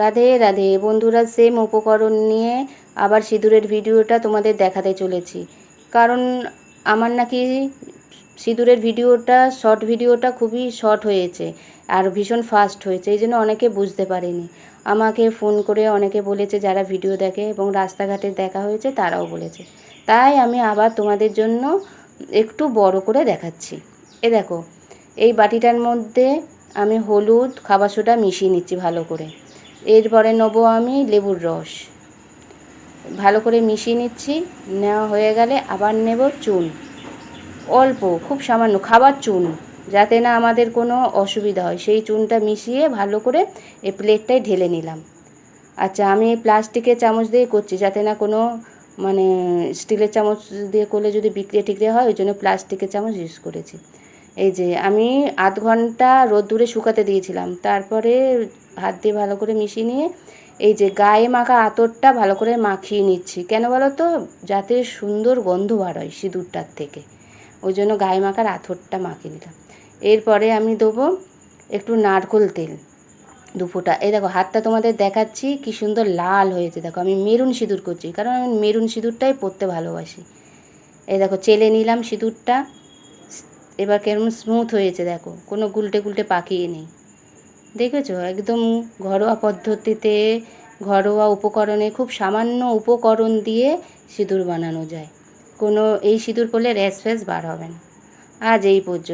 রাধে রাধে। বন্ধুরা সেম উপকরণ নিয়ে আবার সিঁদুরের ভিডিওটা তোমাদের দেখাতে চলেছি। কারণ আমার নাকি সিঁদুরের ভিডিওটা শর্ট ভিডিওটা খুবই শর্ট হয়েছে আর ভীষণ ফাস্ট হয়েছে, এই জন্য অনেকে বুঝতে পারেনি। আমাকে ফোন করে অনেকে বলেছে, যারা ভিডিও দেখে এবং রাস্তাঘাটে দেখা হয়েছে, তারাও বলেছে। তাই আমি আবার তোমাদের জন্য একটু বড় করে দেখাচ্ছি। এ দেখো, এই বাটিটার মধ্যে আমি হলুদ খাবার সোডা মিশিয়ে নিচ্ছি ভালো করে। এরপরে নেব আমি লেবুর রস। ভালো করে মিশিয়ে নিচ্ছি, নেওয়া হয়ে গেলে আবার নেব চুন। অল্প, খুব সামান্য, খাবার চুন, যাতে না আমাদের কোনো অসুবিধা হয়। সেই চুনটা মিশিয়ে ভালো করে এই প্লেটটায় ঢেলে নিলাম। আচ্ছা আমি প্লাস্টিকের চামচ দিয়ে করছি, যাতে না কোনো মানে স্টিলের চামচ দিয়ে করলে যদি বিক্রিয়া টিক্রিয়া হয়, ওই জন্য প্লাস্টিকের চামচ ইউজ করেছি। এই যে আমি আধ ঘণ্টা রোদ্দুরে শুকাতে দিয়েছিলাম। তারপরে হাত দিয়ে ভালো করে মিশিয়ে নিয়ে এই যে গায়ে মাখা আতরটা ভালো করে মাখিয়ে নিচ্ছি। কেন বলো তো যাতে সুন্দর গন্ধ বার হয় সিঁদুরটার থেকে। ওই জন্য গায়ে মাখার আতরটা মাখিয়ে নিলাম। এরপরে আমি দেবো একটু নারকোল তেল দু ফোঁটা। এই দেখো, হাতটা তোমাদের দেখাচ্ছি কি সুন্দর লাল হয়েছে। দেখো, আমি মেরুন সিঁদুর করছি, কারণ আমি মেরুন সিঁদুরটাই পরতে ভালোবাসি। এই দেখো, চেলে নিলাম সিঁদুরটা। এবার কেমন স্মুথ হয়েছে দেখো। কোনো গুলটে গুলটে পাকিয়ে নেই। দেখেছ? একদম ঘরোয়া পদ্ধতিতে, ঘরোয়া উপকরণে খুব সামান্য উপকরণ দিয়ে সিঁদুর বানানো যায়। কোনো, এই সিঁদুর পরলে র্যাস ফ্যাশ বার হবে না। আজ এই পর্যন্ত।